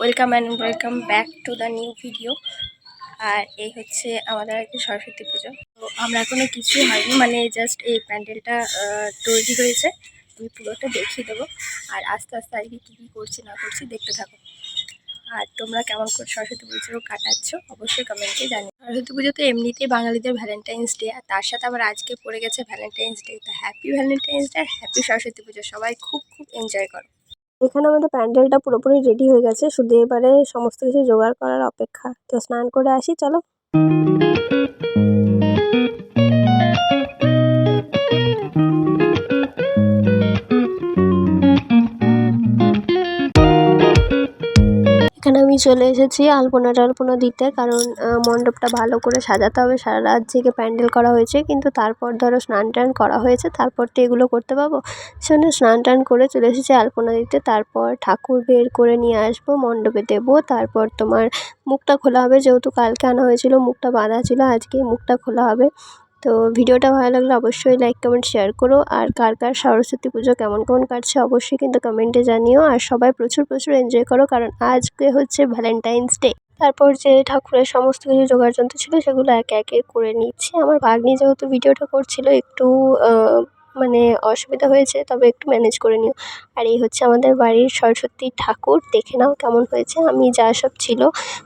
Welcome and welcome back to the new video. আর এই হচ্ছে আমাদের আর কি সরস্বতী পুজো। তো আমরা এখনও কিছুই হয়নি মানে জাস্ট এই প্যান্ডেলটা তৈরি হয়েছে। আমি পুরোটা দেখিয়ে দেবো। আর আস্তে আস্তে আর কি কী কী করছি, না করছি, দেখতে থাকো। আর তোমরা কেমন করে সরস্বতী পুজো কাটাচ্ছ, অবশ্যই কমেন্টে জানি সরস্বতী পুজো তো এমনিতেই বাঙালিদের ভ্যালেন্টাইন্স ডে আর তার সাথে আবার আজকে পড়ে গেছে ভ্যালেন্টাইন্স ডে তো হ্যাপি ভ্যালেন্টাইন্স ডে আর হ্যাপি সরস্বতী পুজো। সবাই খুব খুব এনজয় করো। এখানে আমাদের প্যান্ডেলটা পুরোপুরি রেডি হয়ে গেছে। শুধু এবারে সমস্ত কিছু জোগাড় করার অপেক্ষা। তো স্নান করে আসি, চলো। আমি চলে এসেছি আলপনা টালপনা দিতে, কারণ মণ্ডপটা ভালো করে সাজাতে হবে। সারা রাত জেগে প্যান্ডেল করা হয়েছে, কিন্তু তারপর ধরো স্নান টান করা হয়েছে, তারপর তো এগুলো করতে পারব সেজন্য স্নান টান করে চলে এসেছি আলপনা দিতে। তারপর ঠাকুর বের করে নিয়ে আসব, মণ্ডপে দেবো। তারপর তোমার মুখটা খোলা হবে, যেহেতু কালকে আনা হয়েছিল, মুখটা বাঁধা ছিল, আজকে মুখটা খোলা হবে। তো ভিডিওটা ভালো লাগলে অবশ্যই লাইক কমেন্ট শেয়ার করো। আর কার কার সরস্বতী পুজো কেমন কেমন কাটছে অবশ্যই কিন্তু কমেন্টে জানিও। আর সবাই প্রচুর প্রচুর এনজয় করো, কারণ আজকে হচ্ছে ভ্যালেন্টাইন্স ডে তারপর যে ঠাকুরের সমস্ত কিছু জোগাড়যন্ত্র ছিল, সেগুলো একে একে করে নিচ্ছি। আমার ভাগ্নি যেহেতু ভিডিওটা করছিল, একটু মানে অসুবিধা হয়েছে, তবে একটু ম্যানেজ করে নিও। আর এই হচ্ছে আমাদের বাড়ির সরস্বতী ঠাকুর, দেখে নাও কেমন হয়েছে। আমি যা সব ছিল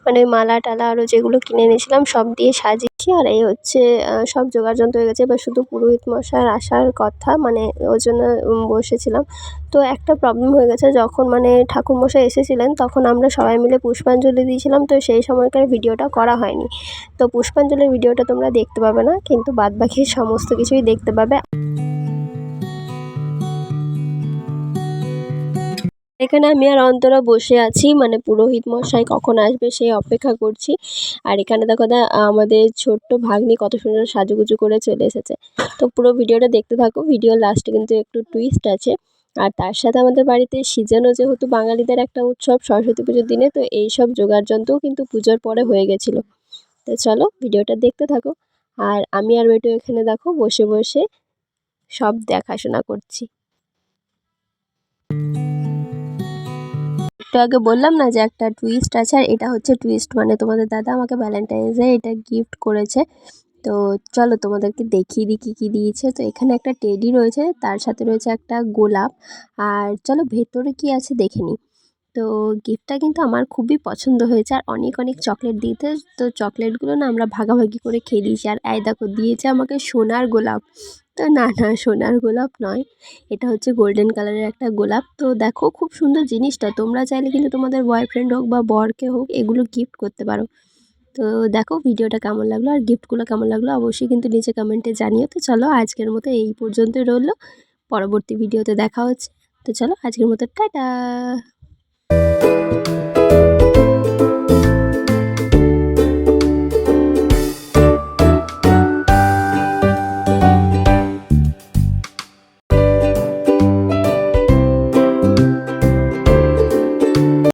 মানে মালা টালা আরও যেগুলো কিনে এনেছিলাম, সব দিয়ে সাজিয়েছি। আর এই হচ্ছে সব জোগাড়যন্ত্র হয়ে গেছে। এবার শুধু পুরোহিত মশার আসার কথা মানে ওই জন্য বসেছিলাম। তো একটা প্রবলেম হয়ে গেছে, যখন মানে ঠাকুরমশাই এসেছিলেন, তখন আমরা সবাই মিলে পুষ্পাঞ্জলি দিয়েছিলাম। তো সেই সময়কার ভিডিওটা করা হয়নি। তো পুষ্পাঞ্জলির ভিডিওটা তোমরা দেখতে পাবে না, কিন্তু বাদবাকি সমস্ত কিছুই দেখতে পাবে। এখানে আমি আর অন্তরা বসে আছি মানে পুরোহিত মশাই কখন আসবে সেই অপেক্ষা করছি। আর এখানে দেখো দা, আমাদের ছোট্ট ভাগ্নি কত সুন্দর সাজুগুজু করে চলে এসেছে। তো পুরো ভিডিওটা দেখতে থাকো ভিডিও লাস্টে কিন্তু একটু টুইস্ট আছে। আর তার সাথে আমাদের বাড়িতে সিজনও যেহেতু বাঙালিদের একটা উৎসব, সরস্বতী পুজোর দিনে, তো এই সব জোগাড়যন্ত্রও কিন্তু পুজোর পরে হয়ে গেছিল। তো চলো ভিডিওটা দেখতে থাকো। আর আমি আর বেটু এখানে দেখো বসে বসে সব দেখাশোনা করছি। আগে বললাম না যে একটা টুইস্ট আছে, আর এটা হচ্ছে টুইস্ট মানে তোমাদের দাদা আমাকে ভ্যালেন্টাইন্সে এটা গিফট করেছে। তো চলো তোমাদেরকে দেখিয়ে দিই কী কী দিয়েছে। তো এখানে একটা টেডি রয়েছে, তার সাথে রয়েছে একটা গোলাপ। আর চলো ভেতরে কি আছে দেখে নিই। তো গিফটটা কিন্তু আমার খুবই পছন্দ হয়েছে। আর অনেক অনেক চকলেট দিয়েছে। তো চকলেটগুলো না আমরা ভাগাভাগি করে খেয়ে দিয়েছি। আর এই দেখো, দিয়েছে আমাকে সোনার গোলাপ। তো না না, সোনার গোলাপ নয়। এটা হচ্ছে গোল্ডেন কালারের একটা গোলাপ। তো দেখো, খুব সুন্দর জিনিসটা। তোমরা চাইলে কিন্তু তোমাদের বয়ফ্রেন্ড হোক বা বরকে হোক এগুলো গিফট করতে পারো। তো দেখো ভিডিওটা কেমন লাগল? আর গিফটগুলো কেমন লাগল? অবশ্যই কিন্তু নিচে কমেন্টে জানিও। তো চলো, আজকের মতো এই পর্যন্তই রইল। পরবর্তী ভিডিওতে দেখা হচ্ছে। তো চলো, আজকের মতো, টাটা! Música